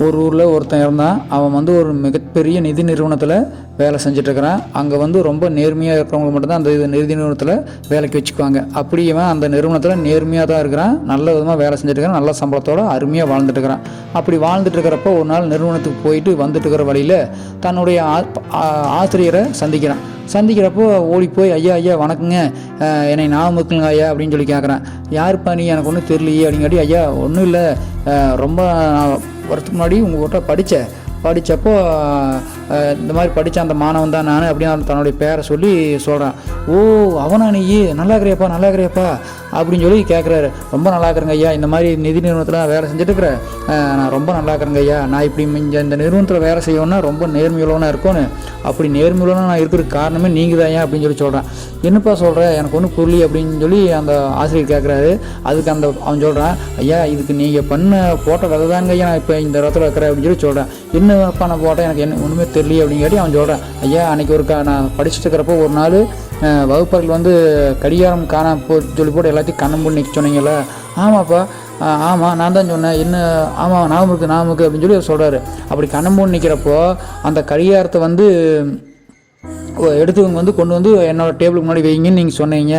ஒரு ஊரில் ஒருத்தன் இருந்தான். அவன் வந்து ஒரு மிகப்பெரிய நிதி நிறுவனத்தில் வேலை செஞ்சிட்ருக்கிறான் அங்கே வந்து ரொம்ப நேர்மையாக இருக்கிறவங்க மட்டும்தான் அந்த இது நிதி நிறுவனத்தில் வேலைக்கு வச்சுக்குவாங்க. அப்படி இவன் அந்த நிறுவனத்தில் நேர்மையாக தான் இருக்கிறான். நல்ல விதமாக வேலை செஞ்சுட்டு இருக்கிறான் நல்ல சம்பளத்தோடு அருமையாக வாழ்ந்துட்டுருக்கிறான். அப்படி வாழ்ந்துட்டு இருக்கிறப்போ ஒரு நாள் நிறுவனத்துக்கு போயிட்டு வந்துட்டு இருக்கிற வழியில் தன்னுடைய ஆ- ஆசிரியரை சந்திக்கிறான். சந்திக்கிறப்போ ஓடி போய் ஐயா ஐயா வணக்கங்க. என்னை ஞாபகம் இருக்குங்க ஐயா அப்படின்னு சொல்லி கேட்குறேன் யாருப்பா நீ? எனக்கு ஒன்றும் தெரியலையே அப்படிங்காட்டி ஐயா ஒன்றும் இல்லை. ரொம்ப வரத்துக்கு முன்னாடி உங்கள்கிட்ட படித்தேன். படித்தப்போ இந்த மாதிரி படித்த அந்த மாணவன் தான் நான் அப்படின்னு தன்னுடைய பேரை சொல்லி சொல்கிறேன் ஓ அவனா நீயே? நல்லா இருக்கிறியாப்பா நல்லா இருக்கிறியாப்பா அப்படின்னு சொல்லி கேட்குறாரு ரொம்ப நல்லா இருக்கிறேங்க ஐயா இந்த மாதிரி நிதி நிறுவனத்தில் வேலை செஞ்சுட்டு இருக்கிறேன் நான் ரொம்ப நல்லா இருக்கிறேங்க ஐயா. நான் இப்படி இந்த இந்த நிறுவனத்தில் வேலை செய்யணும்னா ரொம்ப நேர்மையுள்ளவனாக இருக்கணும் அப்படி நேர்மையுள்ளவனாக நான் இருக்கிற காரணமே நீங்கள் தான் ஐயா அப்படின்னு சொல்லி சொல்கிறேன் என்னப்பா சொல்கிறேன் எனக்கு ஒன்றும் புரியல அப்படின்னு சொல்லி அந்த ஆசிரியர் கேட்குறாரு அதுக்கு அந்த அவன் சொல்கிறான் ஐயா இதுக்கு நீங்கள் பண்ண போட்ட விதை தாங்க ஐயா நான் இப்போ இந்த இடத்துல இருக்கிறேன் அப்படின்னு சொல்லி சொல்கிறேன் என்னப்பா நான் போட்டேன்? எனக்கு என்ன ஒன்றுமே தெரியல அப்படின்னு கேட்டி அவன் சொல்கிறான் ஐயா அன்றைக்கி ஒரு நான் படிச்சுட்டு இருக்கிறப்போ ஒரு நாள் வகுப்பர்கள் வகுப்பறையில் வந்து கடிகாரம் காண போ சொல்லி போட்டு எல்லாத்தையும் கண்ணம் பண்ணி நிற்க சொன்னீங்கல்ல? ஆமாப்பா. ஆமாம் நான் தான் சொன்னேன். என்ன ஆமாம் நாமுக்கு நாமுக்கு அப்படின்னு சொல்லி சொல்கிறாரு அப்படி கண்ணம் பண்ணி நிற்கிறப்போ அந்த கடிகாரத்தை வந்து எடுத்தவங்க வந்து கொண்டு வந்து என்னோடய டேபிளுக்கு முன்னாடி வைங்கன்னு நீங்கள் சொன்னீங்க.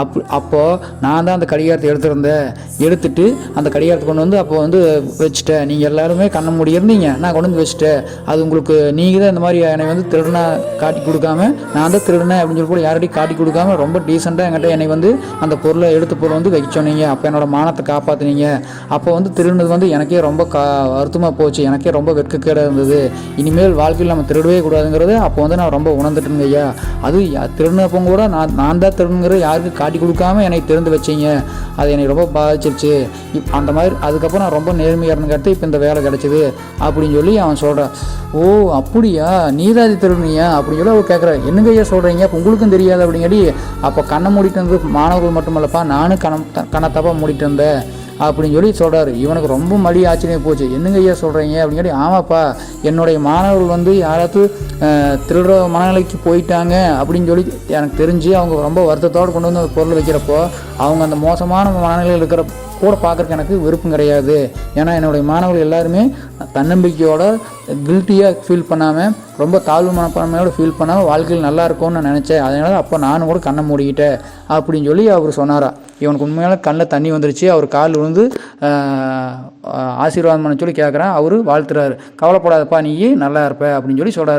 அப் அப்போது நான் தான் அந்த கடிகாரத்தை எடுத்திருந்தேன். எடுத்துட்டு அந்த கடிகாரத்தை கொண்டு வந்து அப்போ வந்து வச்சுட்டேன். நீங்கள் எல்லாருமே கண்ண மூடி இருந்தீங்க. நான் கொண்டு வந்து வச்சுட்டேன். அது உங்களுக்கு நீங்கள் தான் இந்த மாதிரி என்னை வந்து திருடனா காட்டி கொடுக்காம நான் தான் திருடினேன் அப்படின்னு சொல்லி கூட யார்கிட்டையும் காட்டி கொடுக்காம ரொம்ப டீசெண்டாக என்கிட்ட என்னை வந்து அந்த பொருளை எடுத்த பொருள் வந்து வைக்க சொன்னீங்க. அப்போ என்னோடய மானத்தை காப்பாற்றுனீங்க அப்போ வந்து திருடினது வந்து எனக்கே ரொம்ப கா வருத்தமாக போச்சு. எனக்கே ரொம்ப வெட்கக்கேடாக இருந்தது. இனிமேல் வாழ்க்கையில் நம்ம திருடவே கூடாதுங்கிறது அப்போ வந்து நான் ரொம்ப உணர்ந்துட்டேங்க ஐயா. அது திருடினப்போ கூட நான் நான் தான் திருடுங்கிறத யாருக்கும் காட்டி கொடுக்காம என்னை திறந்து வச்சீங்க. அது என்னை ரொம்ப பாதிச்சிருச்சு. இப் அந்த மாதிரி அதுக்கப்புறம் நான் ரொம்ப நேர்மையாக இருந்துங்கிறது இப்போ இந்த வேலை கிடச்சிது அப்படின்னு சொல்லி அவன் சொல்கிறான் ஓ அப்படியா? நீதாதி திருடுனியா அப்படின்னு சொல்லி அவர் கேட்குறாரு என்னங்க ஐயா சொல்கிறீங்க அப்போ உங்களுக்கும் தெரியாது அப்படிங்காடி அப்போ கண்ணை மூடிட்டு வந்து மாணவர்கள் மட்டுமல்லப்பா நானும் கணம் கண்ணத்தப்பா மூடிட்டு இருந்தேன் அப்படின்னு சொல்லி சொல்கிறாரு இவனுக்கு ரொம்ப மடி ஆச்சரியம் போச்சு. என்னங்க ஐயா சொல்கிறீங்க அப்படின்னு சொல்லி ஆமாப்பா என்னுடைய மாணவர்கள் வந்து யாராவது திருடுற மனநிலைக்கு போயிட்டாங்க அப்படின்னு சொல்லி எனக்கு தெரிஞ்சு அவங்க ரொம்ப வருத்தத்தோடு கொண்டு வந்து அந்த பொருள் வைக்கிறப்போ அவங்க அந்த மோசமான மனநிலையில் இருக்கிற கூட பார்க்குறக்கு எனக்கு விருப்பம் கிடையாது. ஏன்னா என்னுடைய மாணவர்கள் எல்லாருமே தன்னம்பிக்கையோட கில்ட்டியாக ஃபீல் பண்ணாமல் ரொம்ப தாழ்வு மனப்பான்மையோட ஃபீல் பண்ணாமல் வாழ்க்கையில் நல்லா இருக்கும்னு நான் நினச்சேன். அதனால் அப்போ நானும் கூட கண்ணை மூடிக்கிட்டேன் அப்படின்னு சொல்லி அவர் சொன்னாரா. இவனுக்கு உண்மையான கண்ணில் தண்ணி வந்துருச்சு. அவர் கால் விழுந்து ஆசீர்வாதம் பண்ண சொல்லி கேட்குறேன் அவர் வாழ்த்துறாரு. கவலைப்படாதப்பா நீ நல்லா இருப்ப அப்படின்னு சொல்லி சொல்கிறார்